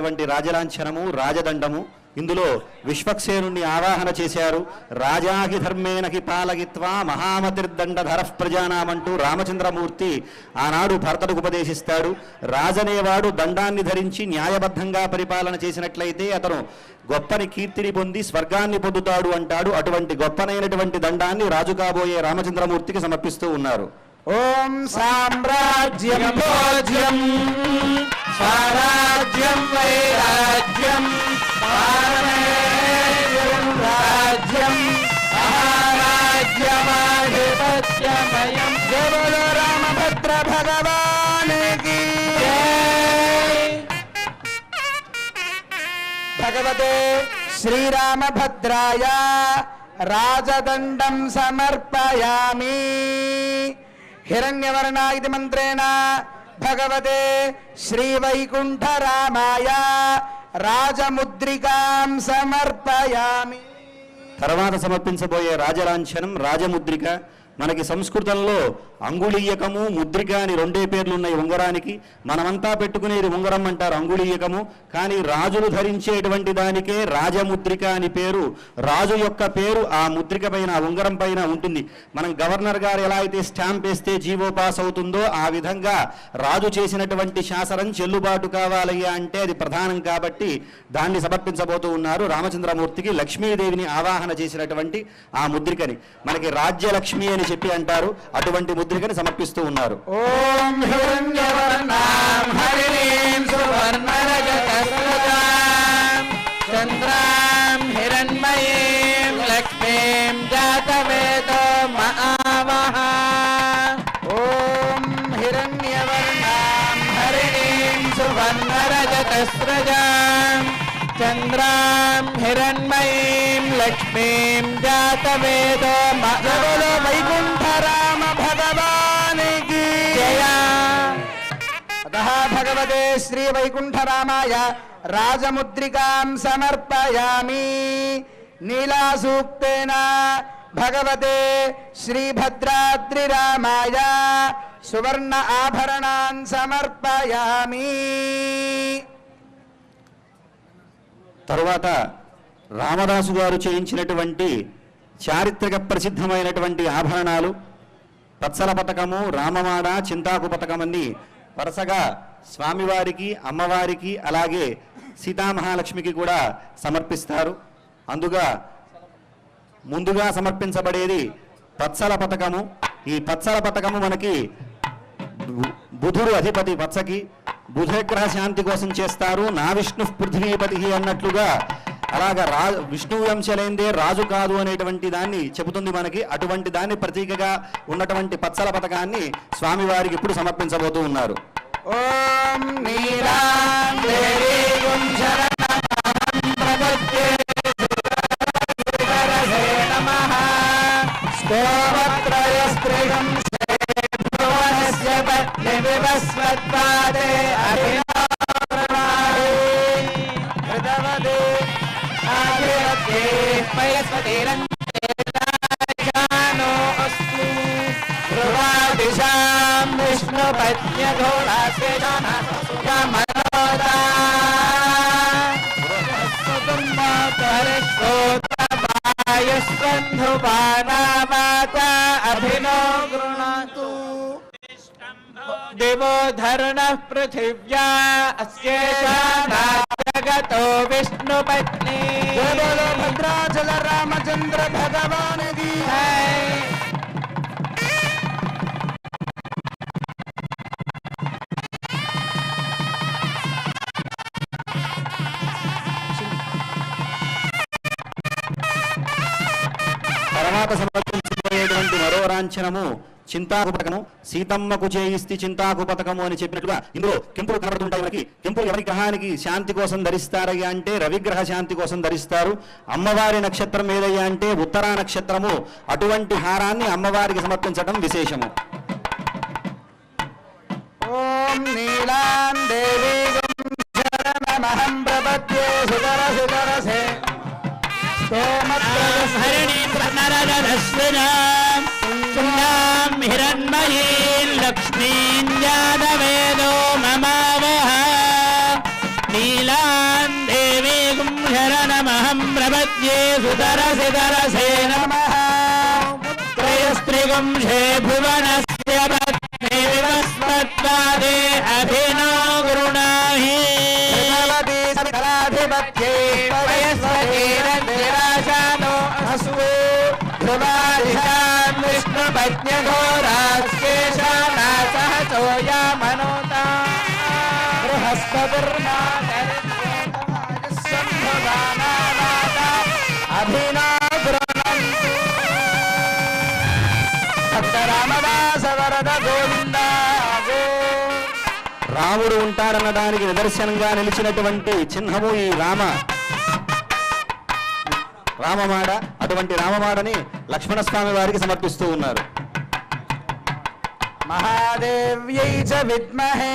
వంటి రాజలాంఛనము రాజదండము. ఇందులో విశ్వక్సేనుణ్ణి ఆవాహన చేశారు. రాజాకి ధర్మేణకి పాలగిత్వా మహామతిర్దండధర ప్రజానామంటూ రామచంద్రమూర్తి ఆనాడు భరతుడికి ఉపదేశిస్తాడు. రాజనేవాడు దండాన్ని ధరించి న్యాయబద్ధంగా పరిపాలన చేసినట్లయితే అతను గొప్పని కీర్తిని పొంది స్వర్గాన్ని పొందుతాడు అంటాడు. అటువంటి గొప్పనైనటువంటి దండాన్ని రాజు కాబోయే రామచంద్రమూర్తికి సమర్పిస్తూ ఉన్నారు. ఓం సామ్రాజ్యం స్వరాజ్యం వైరాజ్యం పారమేయం రాజ్యం మహారాజ్యమాధిపత్యమయం జయ రామభద్ర భగవానికి. భగవతే శ్రీరామభద్రాయ రాజదండం సమర్పయామి. హిరణ్యవర్ణ ఇది మంత్రేణ భగవతే శ్రీవైకుంఠరామాయ రాజముద్రికాం సమర్పయామి తర్వాత సమర్పించబోయే రాజలాంఛనం రాజముద్రిక మనకి సంస్కృతంలో అంగుళీయకము ముద్రిక అని రెండే పేర్లు ఉన్నాయి ఉంగరానికి. మనమంతా పెట్టుకునేది ఉంగరం అంటారు అంగుళీయకము. కానీ రాజులు ధరించేటువంటి దానికే రాజముద్రిక అని పేరు. రాజు యొక్క పేరు ఆ ముద్రిక పైన ఉంగరం పైన ఉంటుంది. మనం గవర్నర్ గారు ఎలా అయితే స్టాంప్ వేస్తే జీవో పాస్ అవుతుందో ఆ విధంగా రాజు చేసినటువంటి శాసనం చెల్లుబాటు కావాలయ్యా అంటే అది ప్రధానం కాబట్టి దాన్ని సమర్పించబోతూ ఉన్నారు రామచంద్రమూర్తికి లక్ష్మీదేవిని ఆవాహన చేసినటువంటి ఆ ముద్రికని. మనకి రాజ్యలక్ష్మి అని చెప్పి అంటారు. అటువంటి ముద్రికని సమర్పిస్తూ ఉన్నారు. చంద్రాం హిరణ్మయీం లక్ష్మీం జాతవేదో మహావహ ఓం హిరణ్యవర్ణాం హరిణీం సువర్ణరజతస్రజాం చంద్రాం హిరణ్మయీం లక్ష్మీం జాతవేదో భగవతే శ్రీ వైకుంఠరామాయ రాజముద్రికాం సమర్పయామి. నీలాసూక్తేన భగవతే శ్రీభద్రాద్రిరామాయ సువర్ణ ఆభరణాన్ సమర్పయామి. తరువాత రామదాసు గారు చేయించినటువంటి చారిత్రక ప్రసిద్ధమైనటువంటి ఆభరణాలు పత్సల పథకము రామమాడ చింతాకు పథకమని వరుసగా స్వామివారికి అమ్మవారికి అలాగే సీతామహాలక్ష్మికి కూడా సమర్పిస్తారు. అందుగా ముందుగా సమర్పించబడేది పత్సల పథకము ఈ పత్సల పథకము మనకి బుధుడు అధిపతి వత్సకి బుధగ్రహ శాంతి కోసం చేస్తారు. నా విష్ణు పృథ్వీపతి అన్నట్లుగా అలాగా రా విష్ణువు వంశలైందే రాజు కాదు అనేటువంటి దాన్ని చెబుతుంది మనకి. అటువంటి దాన్ని ప్రతీకగా ఉన్నటువంటి పచ్చల పథకాన్ని స్వామివారికి ఇప్పుడు సమర్పించబోతూ ఉన్నారు. ఓం నీలాం दिवो पृथिव्या अस्येषागतो विष्णुपत्नी। బోలో భద్రాచల రామచంద్ర భగవానికి తర్వాత సమర్పించబోయేటువంటి మరో రాంఛనము చింతాకు పథకము సీతమ్మకు చేయిస్తే చింతాకు పథకము అని చెప్పినట్టుగా ఇందులో కెంపులు కనబడుతుంటాయి మనకి. కెంపులు ఎవరి గ్రహానికి శాంతి కోసం ధరిస్తారయ్యా అంటే రవిగ్రహ శాంతి కోసం ధరిస్తారు. అమ్మవారి నక్షత్రం ఏదయ్యా అంటే ఉత్తరా నక్షత్రము. అటువంటి హారాన్ని అమ్మవారికి సమర్పించడం విశేషము. ఓం నీలాం దేవీ శరణమహం ప్రపద్యే सोमहरणी प्रनरदस्विनां हिरण्मयीं लक्ष्मीं जातवेदो ममावह। नीलां देवीं शरणमहं प्रपद्ये सुतरसि ध्रुवादिशान् विष्णुपत्न्यघोरास्केशानासः सोयामनोता बृहस्पतिर्नाथ భక్త రామదాస వరద గోవింద గో రాముడు ఉంటాడన్నదానికి నిదర్శనంగా నిలిచినటువంటి చిహ్నము ఈ రామ రామమాడ అటువంటి రామమాడని లక్ష్మణస్వామి వారికి సమర్పిస్తూ ఉన్నారు. ప్రచోదయా చ విద్మహే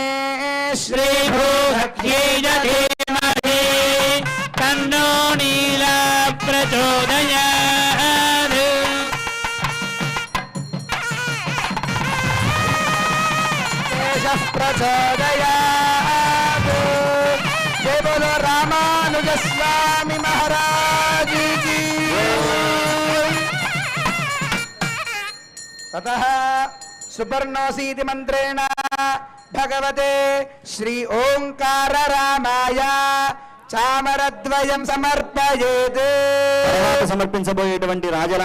రామానుజ స్వామి మహారాజ్. తతః సుపర్ణోసీతి మంత్రేణ భగవతే శ్రీ ఓంకార రామాయ చామరద్వయం సమర్పయేత్ తర్వాత సమర్పించబోయేటువంటి రాజలా